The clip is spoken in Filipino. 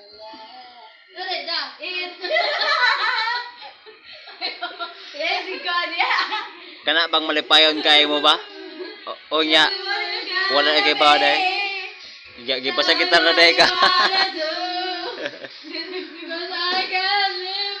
Sorry, da. It. Yes, ikaw niya. Kana bang malipayon kay mo ba? O, o nya, wala na kay ba day? Gi- Gipasa kita na day ka. Because I can't live